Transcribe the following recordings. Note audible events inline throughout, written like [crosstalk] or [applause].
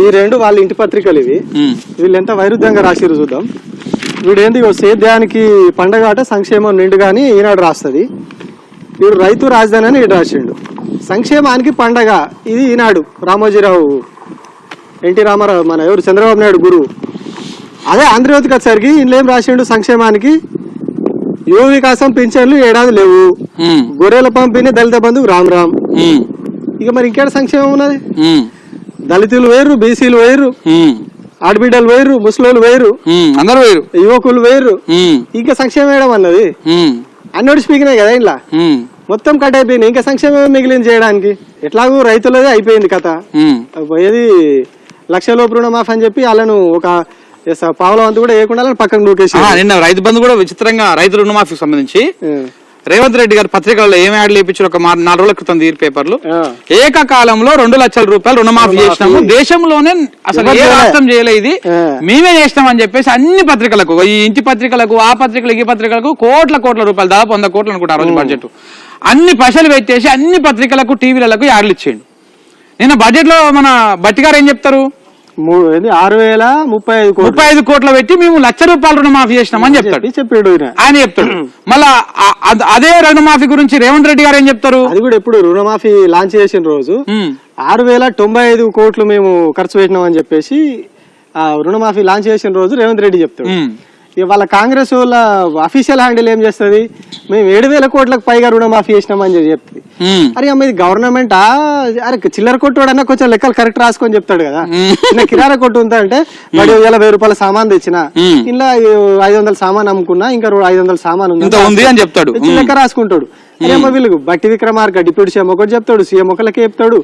ఈ రెండు వాళ్ళ ఇంటి పత్రికలు ఇవి. వీళ్ళు ఎంత వైరుధ్యంగా రాసిరు చూద్దాం. వీడేంది సేద్యానికి పండగ ఆట సంక్షేమం నిండు కానీ ఈనాడు రాస్తుంది. వీడు రైతు రాజధాని అని రాసిండు. సంక్షేమానికి పండగ ఇది ఈనాడు రామోజీరావు ఎన్టీ రామారావు మన ఎవరు చంద్రబాబు నాయుడు గురువు. అదే ఆంధ్రజ్యోతికి వచ్చేసరికి ఏం రాసిండు సంక్షేమానికి? యువ వికాసం పింఛన్లు ఏడాది లేవు. గొర్రెల పంపిణీ దళిత బంధు రామ్ రామ్. ఇక మరి ఇంకేడ సంక్షేమం ఉన్నది? దళితులు వేరు బీసీలు వేరు ఆడబిడ్డలు వేరు ముసలోళ్ళు వేరు అందరూ వేరు యువకులు వేరు ఇంకా సంక్షేమం వేయడం అన్నది? ఉమ్, అన్నోటి స్పీకినే కదా ఇంట్లో? ఉమ్, మొత్తం కట్ అయిపోయింది. ఇంకా సంక్షేమం మిగిలింది చేయడానికి? ఎట్లాగూ రైతులదే అయిపోయింది కథ. ఏది లక్ష లోపు రుణమాఫీ అని చెప్పి వాళ్ళను ఒక పావుల వంతు కూడా వేయకుండా పక్కన నూకేసి నిన్న రైతు బంధు కూడా విచిత్రంగా రైతు రుణమాఫీకి సంబంధించి రేవంత్ రెడ్డి గారి పత్రికల్లో ఏమి యాడ్లు ఇప్పించారు ఒక నాలుగు రోజుల క్రితం తీరు పేపర్లు. ఏకకాలంలో రెండు లక్షల రూపాయలు రుణమాఫీ చేసినాము. దేశంలోనే అసలు ఏ. రాష్ట్రం చేయలే ఇది. ఆ. మేమే చేసినాం అని చెప్పేసి అన్ని పత్రికలకు ఈ ఇంటి పత్రికలకు ఆ పత్రికలకు ఈ పత్రికలకు కోట్ల కోట్ల రూపాయలు దాదాపు వంద కోట్లు అనుకుంటా ఆ రోజు బడ్జెట్ అన్ని పైసలు పెట్టేసి అన్ని పత్రికలకు టీవీలకు యాడ్లు ఇచ్చేయండి. నిన్న బడ్జెట్లో మన బట్టి గారు ఏం చెప్తారు? ఆరు వేల ముప్పై ఐదు కోట్లు. ముప్పై ఐదు కోట్లు పెట్టి మేము లక్ష రూపాయలు రుణమాఫీ చేసినామని చెప్తాడు. చెప్పి చెప్పాడు. ఆయన చెప్తాడు. [clears throat] మళ్ళా అద- రుణమాఫీ గురించి రేవంత్ రెడ్డి గారు ఏం చెప్తారు? అది కూడా ఎప్పుడు రుణమాఫీ లాంచ్ చేసిన రోజు. ఆరు వేల తొంభై ఐదు కోట్లు మేము ఖర్చు పెట్టినాం అని చెప్పేసి ఆ రుణమాఫీ లాంచ్ చేసిన రోజు రేవంత్ రెడ్డి చెప్తాడు. వాళ్ళ కాంగ్రెస్ వాళ్ళ అఫీషియల్ హ్యాండిల్ ఏం చేస్తుంది? మేము ఏడు వేల కోట్లకు పైగా రుణమాఫీ చేసినామని చెప్పి చెప్తుంది అరే అమ్మ ఇది గవర్నమెంట్? అరే చిల్లర కొట్టువాడు అన్న కొంచెం లెక్కలు కరెక్ట్ రాసుకొని చెప్తాడు కదా. చిన్న కిరాణా కొట్టు ఉందా అంటే వాడు వేల వెయ్యి రూపాయల సామాన్ తెచ్చిన. ఇలా ఐదు వందల సామాన్ అమ్ముకున్నా ఇంకా ఐదు వందల సామాన్ ఉంది అని చెప్తాడు. లెక్క రాసుకుంటాడు. అరే అమ్మ వీళ్ళు బట్టి విక్రమార్క డిప్యూటీ సీఎం ఒకటి చెప్తాడు సీఎం ఒకళ్ళకే చెప్తాడు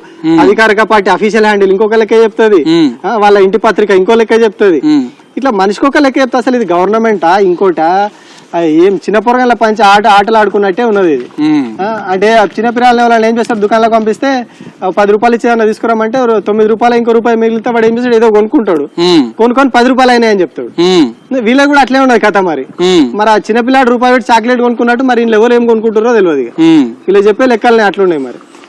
అధికారిక పార్టీ అఫీషియల్ హ్యాండిల్ ఇంకొక లెక్క చెప్తుంది వాళ్ళ ఇంటి పత్రిక ఇంకో లెక్క చెప్తుంది. ఇట్లా మనిషికి ఒక లెక్క చెప్తే అసలు ఇది గవర్నమెంటా ఇంకోటా? ఏం చిన్న పొరగల పంచి ఆట ఆటలు ఆడుకున్నట్టే ఉన్నది ఇది. అంటే ఆ చిన్న పిల్లల్ని వాళ్ళని ఏం చేస్తారు? దుకాణంలో పంపిస్తే పది రూపాయలు ఇచ్చేదన్న తీసుకురామంటే తొమ్మిది రూపాయలు ఇంకో రూపాయి మిగిలితే వాడు ఏం చేస్తాడు? ఏదో కొనుక్కుంటాడు. కొనుక్కొని పది రూపాయలు అయినాయి అని చెప్తాడు. వీళ్ళకి కూడా అట్లే ఉన్నది కథ మరి. మరి ఆ చిన్నపిల్లాడు రూపాయి పెట్టి చాక్లెట్ కొనుక్కున్నట్టు మరి వీళ్ళు ఎవరు ఏం కొనుక్కుంటారో తెలియదు. వీళ్ళు చెప్పే లెక్కలనే అట్లున్నాయి మరి.